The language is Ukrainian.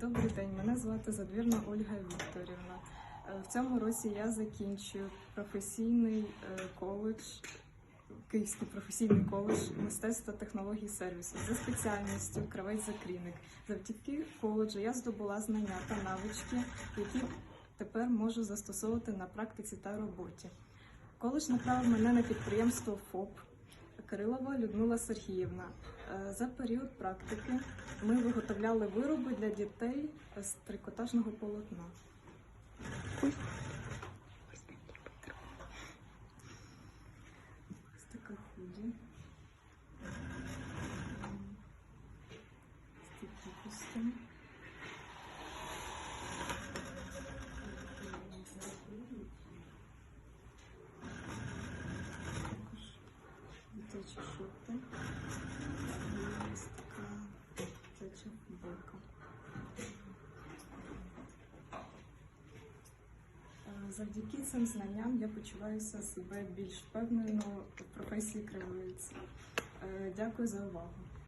Добрий день, мене звати Задвірна Ольга Вікторівна. Е, В цьому році я закінчую професійний е, коледж, Київський професійний коледж мистецтва технологій сервісу за спеціальністю кравець закрійник. Завдяки коледжу я здобула знання та навички, які тепер можу застосовувати на практиці та роботі. Коледж направив мене на підприємство ФОП Кирилова Людмила Сергіївна. Е, За період практики ми виготовляли вироби для дітей з трикотажного полотна. Ось така худі. Ось такі костюм. Дитячі шорти. І. Е, Завдяки цим знанням я почуваюся себе більш впевнено в професії кривиці. Дякую за увагу.